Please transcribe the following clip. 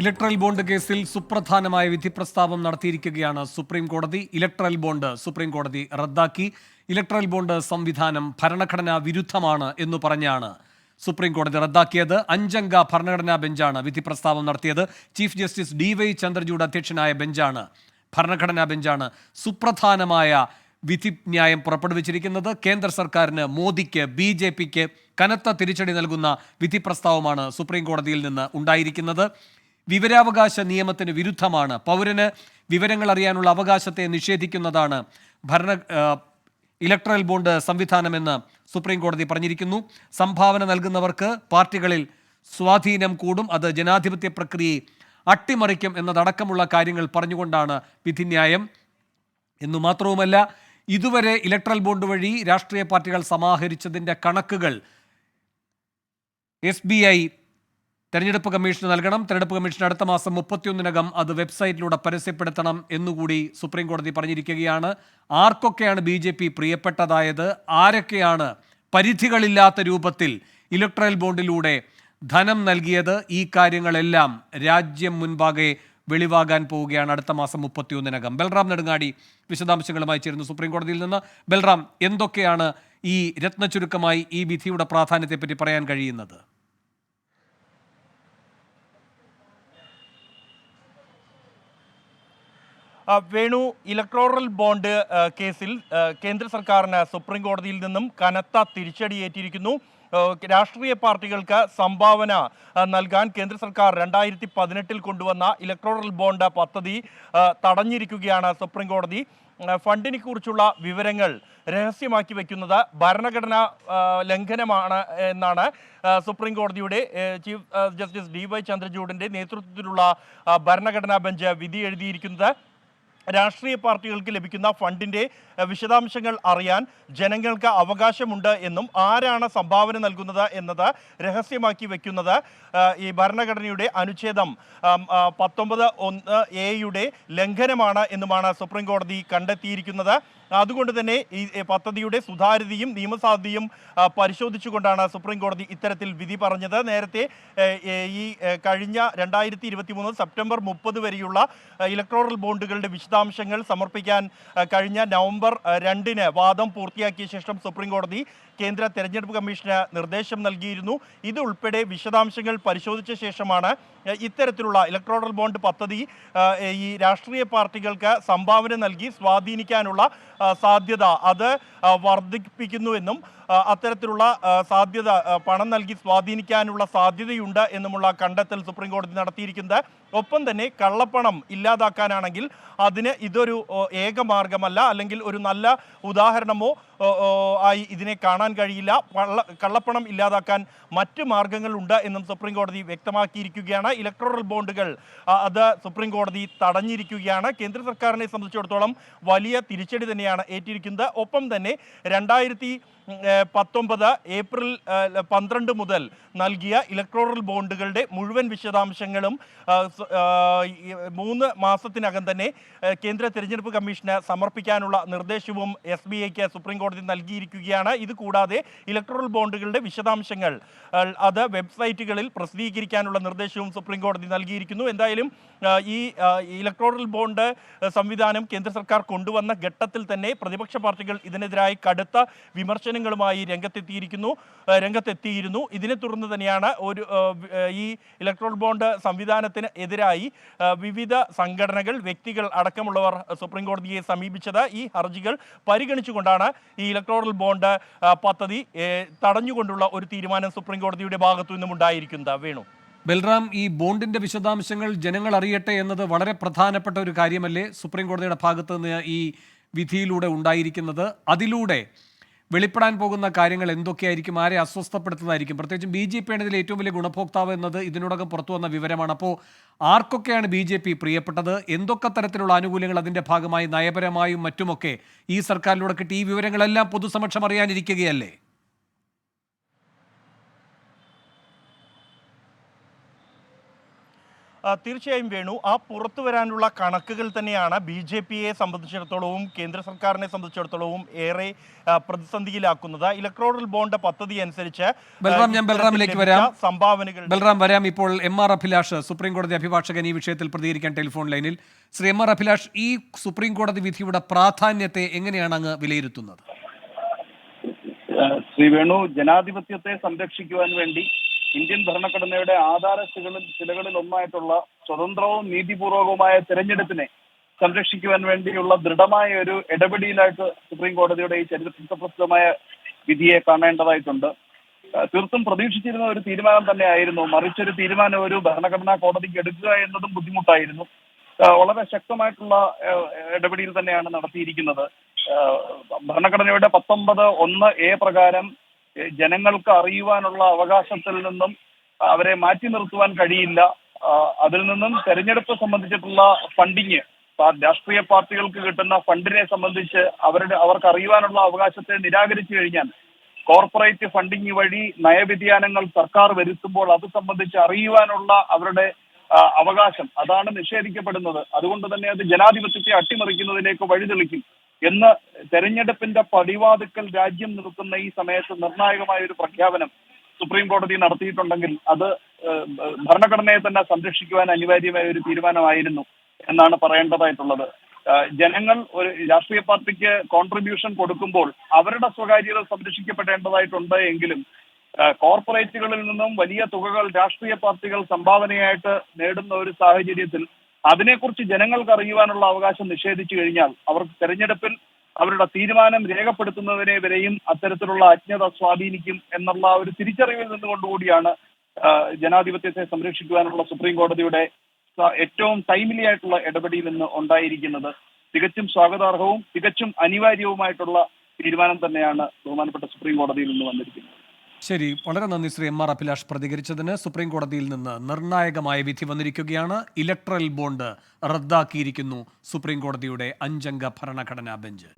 Electoral bond കേസിൽ സുപ്രധാനമായ വിധി പ്രസ്താവം നടത്തിയിരിക്കുകയാണ് സുപ്രീം കോടതി. ഇലക്ട്രൽ ബോണ്ട് സുപ്രീം കോടതി റദ്ദാക്കി. ഇലക്ട്രൽ ബോണ്ട് സംവിധാനം ഭരണഘടനാ വിരുദ്ധമാണ് എന്ന് പറഞ്ഞാണ് സുപ്രീം കോടതി റദ്ദാക്കിയത്. അഞ്ചംഗ ഭരണഘടനാ ബെഞ്ചാണ് വിധി പ്രസ്താവം നടത്തിയത്. Chief justice D Y Chandrachud അധ്യക്ഷനായ ബെഞ്ചാണ് ഭരണഘടനാ ബെഞ്ചാണ് സുപ്രധാനമായ വിധി ന്യായം പുറപ്പെടുവിച്ചിരിക്കുന്നത്. കേന്ദ്ര സർക്കാരിന് മോദിക്ക് ബി ജെ പിക്ക് കനത്ത തിരിച്ചടി നൽകുന്ന വിധി പ്രസ്താവമാണ് സുപ്രീം കോടതിയിൽ നിന്ന് ഉണ്ടായിരിക്കുന്നത്. വിവരാവകാശ നിയമത്തിന് വിരുദ്ധമാണ്. പൗരന് വിവരങ്ങൾ അറിയാനുള്ള അവകാശത്തെ നിഷേധിക്കുന്നതാണ് ഭരണ ഇലക്ട്രൽ ബോണ്ട് സംവിധാനമെന്ന് സുപ്രീം കോടതി പറഞ്ഞിരിക്കുന്നു. സംഭാവന നൽകുന്നവർക്ക് പാർട്ടികളിൽ സ്വാധീനം കൂടും. അത് ജനാധിപത്യ പ്രക്രിയയെ അട്ടിമറിക്കും എന്നതടക്കമുള്ള കാര്യങ്ങൾ പറഞ്ഞുകൊണ്ടാണ് വിധിന്യായം എന്നു മാത്രവുമല്ല ഇതുവരെ ഇലക്ട്രൽ ബോണ്ട് വഴി രാഷ്ട്രീയ പാർട്ടികൾ സമാഹരിച്ചതിന്റെ കണക്കുകൾ എസ് തെരഞ്ഞെടുപ്പ് കമ്മീഷന് നൽകണം. തെരഞ്ഞെടുപ്പ് കമ്മീഷൻ അടുത്ത മാസം മുപ്പത്തിയൊന്നിനകം അത് വെബ്സൈറ്റിലൂടെ പരസ്യപ്പെടുത്തണം എന്നുകൂടി സുപ്രീം കോടതി പറഞ്ഞിരിക്കുകയാണ്. ആർക്കൊക്കെയാണ് ബി ജെ പി പ്രിയപ്പെട്ടതായത്? ആരൊക്കെയാണ് പരിധികളില്ലാത്ത രൂപത്തിൽ ഇലക്ട്രൽ ബോണ്ടിലൂടെ ധനം നൽകിയത്? ഈ കാര്യങ്ങളെല്ലാം രാജ്യം മുൻപാകെ വെളിവാകാൻ പോവുകയാണ് അടുത്ത മാസം മുപ്പത്തിയൊന്നിനകം. ബൽറാം നെടുങ്ങാടി വിശദാംശങ്ങളുമായി ചേരുന്നു സുപ്രീം കോടതിയിൽ നിന്ന്. ബൽറാം എന്തൊക്കെയാണ് ഈ രത്നചുരുക്കമായി ഈ വിധിയുടെ പ്രാധാന്യത്തെപ്പറ്റി പറയാൻ കഴിയുന്നത്? വേണു ഇലക്ട്രോറൽ ബോണ്ട് കേസിൽ കേന്ദ്ര സർക്കാരിന് സുപ്രീം കോടതിയിൽ നിന്നും കനത്ത തിരിച്ചടിയേറ്റിരിക്കുന്നു. രാഷ്ട്രീയ പാർട്ടികൾക്ക് സംഭാവന നൽകാൻ കേന്ദ്ര സർക്കാർ രണ്ടായിരത്തി പതിനെട്ടിൽ കൊണ്ടുവന്ന ഇലക്ട്രോറൽ ബോണ്ട് പദ്ധതി തടഞ്ഞിരിക്കുകയാണ് സുപ്രീം കോടതി. ഫണ്ടിനെ കുറിച്ചുള്ള വിവരങ്ങൾ രഹസ്യമാക്കി വയ്ക്കുന്നത് ഭരണഘടനാ ലംഘനമാണ് എന്നാണ് സുപ്രീം കോടതിയുടെ ചീഫ് ജസ്റ്റിസ് ഡി വൈ ചന്ദ്രചൂഡിന്റെ നേതൃത്വത്തിലുള്ള ഭരണഘടനാ ബെഞ്ച് വിധി എഴുതിയിരിക്കുന്നത്. രാഷ്ട്രീയ പാർട്ടികൾക്ക് ലഭിക്കുന്ന ഫണ്ടിന്റെ വിശദാംശങ്ങൾ അറിയാൻ ജനങ്ങൾക്ക് അവകാശമുണ്ട് എന്നും ആരാണ് സംഭാവന നൽകുന്നത് എന്നത് രഹസ്യമാക്കി വെക്കുന്നത് ഈ ഭരണഘടനയുടെ അനുച്ഛേദം പത്തൊമ്പത് ഒന്ന് എയുടെ ലംഘനമാണ് എന്നുമാണ് സുപ്രീം കോടതി കണ്ടെത്തിയിരിക്കുന്നത്. അതുകൊണ്ട് തന്നെ ഈ പദ്ധതിയുടെ സുതാര്യതയും നിയമസാധ്യതയും പരിശോധിച്ചുകൊണ്ടാണ് സുപ്രീം കോടതി ഇത്തരത്തിൽ വിധി പറഞ്ഞത്. നേരത്തെ ഈ കഴിഞ്ഞ രണ്ടായിരത്തി സെപ്റ്റംബർ മുപ്പത് വരെയുള്ള ഇലക്ട്രോറൽ ബോണ്ടുകളുടെ വിശദാംശങ്ങൾ സമർപ്പിക്കാൻ കഴിഞ്ഞ നവംബർ രണ്ടിന് വാദം പൂർത്തിയാക്കിയ ശേഷം സുപ്രീം കോടതി കേന്ദ്ര തെരഞ്ഞെടുപ്പ് കമ്മീഷന് നിർദ്ദേശം നൽകിയിരുന്നു. ഇതുൾപ്പെടെ വിശദാംശങ്ങൾ പരിശോധിച്ച ശേഷമാണ് ഇത്തരത്തിലുള്ള ഇലക്ട്രോണൽ ബോണ്ട് പദ്ധതി ഈ രാഷ്ട്രീയ പാർട്ടികൾക്ക് സംഭാവന നൽകി സ്വാധീനിക്കാനുള്ള സാധ്യത അത് വർദ്ധിപ്പിക്കുന്നു ആ, അത്തരത്തിലുള്ള സാധ്യത പണം നൽകി സ്വാധീനിക്കാനുള്ള സാധ്യതയുണ്ട് എന്നുമുള്ള കണ്ടെത്തൽ സുപ്രീം കോടതി നടത്തിയിരിക്കുന്നത്. ഒപ്പം തന്നെ കള്ളപ്പണം ഇല്ലാതാക്കാനാണെങ്കിൽ അതിന് ഇതൊരു ഏക മാർഗമല്ല അല്ലെങ്കിൽ ഒരു നല്ല ഉദാഹരണമോ ആയി ഇതിനെ കാണാൻ കഴിയില്ല. കള്ള കള്ളപ്പണം ഇല്ലാതാക്കാൻ മറ്റ് മാർഗങ്ങളുണ്ട് എന്നും സുപ്രീം കോടതി വ്യക്തമാക്കിയിരിക്കുകയാണ്. ഇലക്ട്രോറൽ ബോണ്ടുകൾ അത് സുപ്രീം കോടതി തടഞ്ഞിരിക്കുകയാണ്. കേന്ദ്ര സർക്കാരിനെ സംബന്ധിച്ചിടത്തോളം വലിയ തിരിച്ചടി തന്നെയാണ് ഏറ്റിരിക്കുന്നത്. ഒപ്പം തന്നെ രണ്ടായിരത്തി പത്തൊമ്പത് ഏപ്രിൽ പന്ത്രണ്ട് മുതൽ നൽകിയ ഇലക്ട്രോറൽ ബോണ്ടുകളുടെ മുഴുവൻ വിശദാംശങ്ങളും മൂന്ന് മാസത്തിനകം തന്നെ കേന്ദ്ര തിരഞ്ഞെടുപ്പ് കമ്മീഷന് സമർപ്പിക്കാനുള്ള നിർദ്ദേശവും എസ് ബി ഐക്ക് സുപ്രീം കോടതി നൽകിയിരിക്കുകയാണ്. ഇത് കൂടാതെ ഇലക്ട്രോറൽ ബോണ്ടുകളുടെ വിശദാംശങ്ങൾ അത് വെബ്സൈറ്റുകളിൽ പ്രസിദ്ധീകരിക്കാനുള്ള നിർദ്ദേശവും സുപ്രീം കോടതി നൽകിയിരിക്കുന്നു. എന്തായാലും ഈ ഇലക്ട്രോറൽ ബോണ്ട് സംവിധാനം കേന്ദ്ര സർക്കാർ കൊണ്ടുവന്ന ഘട്ടത്തിൽ തന്നെ പ്രതിപക്ഷ പാർട്ടികൾ ഇതിനെതിരായി കടുത്ത വിമർശനങ്ങളുമായി രംഗത്തെത്തിയിരിക്കുന്നു രംഗത്തെത്തിയിരുന്നു. ഇതിനെ തുടർന്ന് തന്നെയാണ് ഒരു ഈ ഇലക്ട്രോൾ ബോണ്ട് സംവിധാനത്തിന് എതിരായി വിവിധ സംഘടനകൾ വ്യക്തികൾ അടക്കമുള്ളവർ സുപ്രീം കോടതിയെ സമീപിച്ചത്. ഈ ഹർജികൾ പരിഗണിച്ചുകൊണ്ടാണ് ഈ ഇലക്ട്രോറൽ ബോണ്ട് പദ്ധതി തടഞ്ഞുകൊണ്ടുള്ള ഒരു തീരുമാനം സുപ്രീം കോടതിയുടെ ഭാഗത്തു നിന്നും ഉണ്ടായിരിക്കുന്നത്. വേണു. ബൽറാം ഈ ബോണ്ടിന്റെ വിശദാംശങ്ങൾ ജനങ്ങൾ അറിയട്ടെ എന്നത് വളരെ പ്രധാനപ്പെട്ട ഒരു കാര്യമല്ലേ സുപ്രീം കോടതിയുടെ ഭാഗത്ത് നിന്ന് ഈ വിധിയിലൂടെ ഉണ്ടായിരിക്കുന്നത്? അതിലൂടെ വെളിപ്പെടാൻ പോകുന്ന കാര്യങ്ങൾ എന്തൊക്കെയായിരിക്കും? ആരെ അസ്വസ്ഥപ്പെടുത്തുന്നതായിരിക്കും? പ്രത്യേകിച്ചും ബി ജെ പിയാണ് ഇതിൽ ഏറ്റവും വലിയ ഗുണഭോക്താവ് എന്നത് ഇതിനോടകം പുറത്തു വന്ന വിവരമാണ്. അപ്പോൾ ആർക്കൊക്കെയാണ് ബി ജെ പി പ്രിയപ്പെട്ടത്? എന്തൊക്കെ തരത്തിലുള്ള ആനുകൂല്യങ്ങൾ അതിന്റെ ഭാഗമായി നയപരമായും മറ്റുമൊക്കെ ഈ സർക്കാരിലൂടെ കിട്ടി? ഈ വിവരങ്ങളെല്ലാം പൊതുസമക്ഷം അറിയാനിരിക്കുകയല്ലേ? തീർച്ചയായും വേണു. ആ പുറത്തു വരാനുള്ള കണക്കുകൾ തന്നെയാണ് ബി ജെ പിയെ സംബന്ധിച്ചിടത്തോളവും കേന്ദ്ര സർക്കാരിനെ സംബന്ധിച്ചിടത്തോളവും ഏറെ പ്രതിസന്ധിയിലാക്കുന്നത്. ഇലക്ട്രോണൽ ബോണ്ട് പദ്ധതി അനുസരിച്ച് ബൽറാം, ഞാൻ ബൽറാമിലേക്ക് വരാം. സംഭാവനകൾ ബൽറാം വരാം. ഇപ്പോൾ എം ആർ അഭിലാഷ് സുപ്രീം കോടതി അഭിഭാഷകൻ ഈ വിഷയത്തിൽ പ്രതികരിക്കാൻ ടെലിഫോൺ ലൈനിൽ. ശ്രീ എം ആർ അഭിലാഷ് ഈ സുപ്രീം കോടതി വിധിയുടെ പ്രാധാന്യത്തെ എങ്ങനെയാണ് അങ്ങ് വിലയിരുത്തുന്നത്? ശ്രീ വേണു ജനാധിപത്യത്തെ സംരക്ഷിക്കുവാൻ വേണ്ടി ഇന്ത്യൻ ഭരണഘടനയുടെ ആധാര ശിലകളിൽ ഒന്നായിട്ടുള്ള സ്വതന്ത്രവും നീതിപൂർവകവുമായ തെരഞ്ഞെടുപ്പിനെ സംരക്ഷിക്കുവാൻ വേണ്ടിയുള്ള ദൃഢമായ ഒരു ഇടപെടിയിലായിട്ട് സുപ്രീം കോടതിയുടെ ഈ ചരിത്രപ്രസിദ്ധമായ വിധിയെ കാണേണ്ടതായിട്ടുണ്ട്. തീർത്തും പ്രതീക്ഷിച്ചിരുന്ന ഒരു തീരുമാനം തന്നെയായിരുന്നു. മറിച്ചൊരു തീരുമാനം ഒരു ഭരണഘടനാ കോടതിക്ക് എടുക്കുക എന്നതും ബുദ്ധിമുട്ടായിരുന്നു. വളരെ ശക്തമായിട്ടുള്ള ഇടപെടിയിൽ തന്നെയാണ് നടത്തിയിരിക്കുന്നത്. ഭരണഘടനയുടെ പത്തൊമ്പത് ഒന്ന് എ പ്രകാരം ജനങ്ങൾക്ക് അറിയുവാനുള്ള അവകാശത്തിൽ നിന്നും അവരെ മാറ്റി നിർത്തുവാൻ കഴിയില്ല. അതിൽ നിന്നും തെരഞ്ഞെടുപ്പ് സംബന്ധിച്ചിട്ടുള്ള ഫണ്ടിങ് രാഷ്ട്രീയ പാർട്ടികൾക്ക് കിട്ടുന്ന ഫണ്ടിനെ സംബന്ധിച്ച് അവരുടെ അവർക്ക് അറിയുവാനുള്ള അവകാശത്തെ നിരാകരിച്ചു കഴിഞ്ഞാൽ കോർപ്പറേറ്റ് ഫണ്ടിങ് വഴി നയവ്യതിയാനങ്ങൾ സർക്കാർ വരുത്തുമ്പോൾ അത് സംബന്ധിച്ച് അറിയുവാനുള്ള അവരുടെ അവകാശം അതാണ് നിഷേധിക്കപ്പെടുന്നത്. അതുകൊണ്ട് തന്നെ അത് ജനാധിപത്യത്തെ അട്ടിമറിക്കുന്നതിലേക്ക് വഴിതെളിക്കും. എന്ന് തെരഞ്ഞെടുപ്പിന്റെ പടിവാതുക്കൽ രാജ്യം നിർത്തുന്ന ഈ സമയത്ത് നിർണായകമായ ഒരു പ്രഖ്യാപനം സുപ്രീം കോടതി നടത്തിയിട്ടുണ്ടെങ്കിൽ അത് ഭരണഘടനയെ തന്നെ സംരക്ഷിക്കുവാൻ അനിവാര്യമായ ഒരു തീരുമാനമായിരുന്നു എന്നാണ് പറയേണ്ടതായിട്ടുള്ളത്. ജനങ്ങൾ ഒരു രാഷ്ട്രീയ പാർട്ടിക്ക് കോൺട്രിബ്യൂഷൻ കൊടുക്കുമ്പോൾ അവരുടെ സ്വകാര്യത സംരക്ഷിക്കപ്പെടേണ്ടതായിട്ടുണ്ട് എങ്കിലും കോർപ്പറേറ്റുകളിൽ നിന്നും വലിയ തുകകൾ രാഷ്ട്രീയ പാർട്ടികൾ സംഭാവനയായിട്ട് നേടുന്ന ഒരു സാഹചര്യത്തിൽ അതിനെക്കുറിച്ച് ജനങ്ങൾക്ക് അറിയുവാനുള്ള അവകാശം നിഷേധിച്ചു കഴിഞ്ഞാൽ അവർക്ക് തെരഞ്ഞെടുപ്പിൽ അവരുടെ തീരുമാനം രേഖപ്പെടുത്തുന്നതിനെ വരെയും അത്തരത്തിലുള്ള അജ്ഞത സ്വാധീനിക്കും എന്നുള്ള ഒരു തിരിച്ചറിവിൽ നിന്നുകൊണ്ടുകൂടിയാണ് ജനാധിപത്യത്തെ സംരക്ഷിക്കുവാനുള്ള സുപ്രീം കോടതിയുടെ ഏറ്റവും ടൈംലി ആയിട്ടുള്ള ഇടപെടിയിൽ നിന്ന് ഉണ്ടായിരിക്കുന്നത്. തികച്ചും സ്വാഗതാർഹവും തികച്ചും അനിവാര്യവുമായിട്ടുള്ള തീരുമാനം തന്നെയാണ് ബഹുമാനപ്പെട്ട സുപ്രീം കോടതിയിൽ നിന്ന് വന്നിരിക്കുന്നത്. ശരി വളരെ നന്ദി ശ്രീ എം ആർ അഭിലാഷ് പ്രതികരിച്ചതിന്. സുപ്രീം കോടതിയിൽ നിന്ന് നിർണായകമായ വിധി വന്നിരിക്കുകയാണ്. ഇലക്ട്രൽ ബോണ്ട് റദ്ദാക്കിയിരിക്കുന്നു സുപ്രീം കോടതിയുടെ അഞ്ചംഗ ഭരണഘടനാ ബെഞ്ച്.